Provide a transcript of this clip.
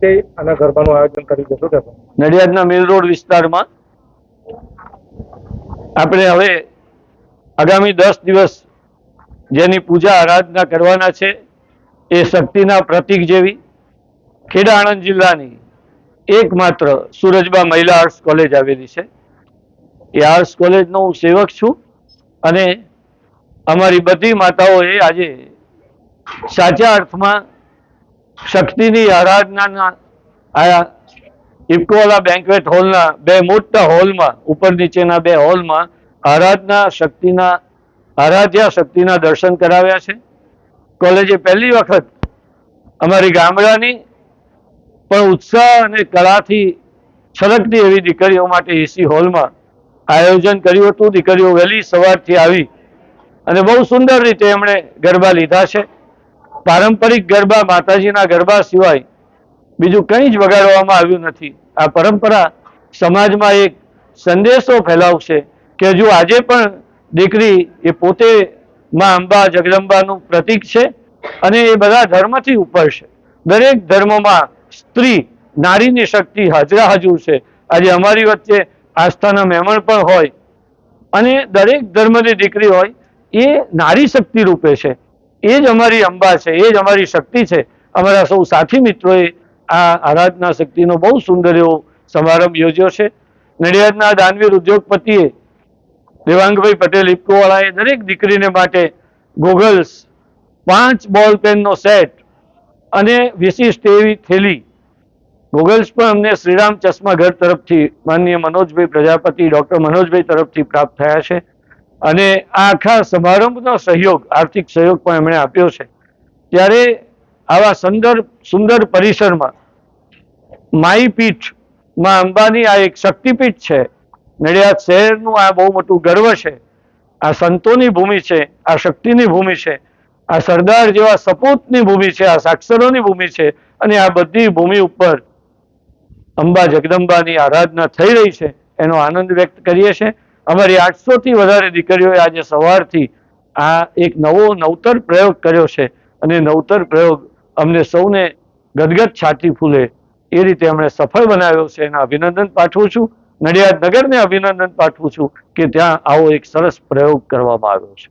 તે આના ગરબાનું આયોજન કરી દેશો કે નડિયાદના મેલ રોડ વિસ્તારમાં આપણે હવે આગામી દસ દિવસ જેની પૂજા આરાધના કરવાના છે એ શક્તિના પ્રતીક જેવી ખેડા આણંદ જિલ્લાની એકમાત્ર સુરજબા મહિલા આર્ટ્સ કોલેજ આવેલી છે. એ આર્ટ્સ કોલેજનો હું સેવક છું અને અમારી બધી માતાઓએ આજે સાચા અર્થમાં શક્તિની આરાધનાના આ ઇફકોવાલા બેન્કવેટ હોલના બે મોટા હોલમાં ઉપર નીચેના બે હોલમાં આરાધના શક્તિના, આરાધ્યા શક્તિના દર્શન કરાવ્યા છે. કોલેજે પહેલી વખત અમારી ગામડાની પણ ઉત્સાહ અને કળાથી છલકતી એવી દીકરીઓ માટે એસી હોલમાં આયોજન કર્યું હતું. દીકરીઓ વહેલી સવારથી આવી અને બહુ સુંદર રીતે એમણે ગરબા લીધા છે. પારંપરિક ગરબા માતાજીના ગરબા સિવાય બીજું કંઈ જ વગાડવામાં આવ્યું નથી. આ પરંપરા સમાજમાં એક સંદેશો ફેલાવશે કે હજુ આજે પણ દીકરી એ પોતે માં અંબા જગદંબાનું પ્રતીક છે અને એ બધા ધર્મથી ઉપર છે. દરેક ધર્મમાં સ્ત્રી નારીની શક્તિ હાજરા હજુર છે. આજે અમારી વચ્ચે આસ્થાના મહેમાન પણ હોય અને દરેક ધર્મની દીકરી હોય એ નારી શક્તિ રૂપે છે. એ જ અમારી અંબા છે, એ જ અમારી શક્તિ છે. અમારા સૌ સાથી મિત્રોએ આ આરાધના શક્તિનો બહુ સુંદર એવો સમારંભ યોજ્યો છે. નડિયાદના દાનવીર ઉદ્યોગપતિએ દેવાંગભાઈ પટેલ ઇફકોવાળાએ દરેક દીકરીને માટે ગોગલ્સ, પાંચ બોલ પેનનો સેટ અને વિશિષ્ટ એવી થેલી. ગોગલ્સ પણ અમને શ્રીરામ ચશ્મા ઘર તરફથી માનનીય મનોજભાઈ પ્રજાપતિ, ડૉક્ટર મનોજભાઈ તરફથી પ્રાપ્ત થયા છે. અને આખા સમારંભનો સહયોગ, આર્થિક સહયોગ પણ એમણે આપ્યો છે. ત્યારે આવા સુંદર સુંદર પરિસરમાં માઈ પીઠમાં અંબાની આ એક શક્તિપીઠ છે. નડિયાદ શહેરનું આ બહુ મોટું ગર્વ છે. આ સંતોની ભૂમિ છે, આ શક્તિની ભૂમિ છે, આ સરદાર જેવા સપૂતની ભૂમિ છે, આ સાક્ષરોની ભૂમિ છે અને આ બધી ભૂમિ ઉપર અંબા જગદંબાની આરાધના થઈ રહી છે. એનો આનંદ વ્યક્ત કરીએ છીએ. અમારી આઠસોથી વધારે દીકરીઓએ આજે સવારથી આ એક નવો નવતર પ્રયોગ કર્યો છે અને નવતર પ્રયોગ અમને સૌને ગદગદ છાતી ફૂલે એ રીતે અમને સફળ બનાવ્યો છે. એના અભિનંદન પાઠવું છું. નડિયાદ નગરને અભિનંદન પાઠવું છું કે ત્યાં આવો એક સરસ પ્રયોગ કરવામાં આવ્યો છે.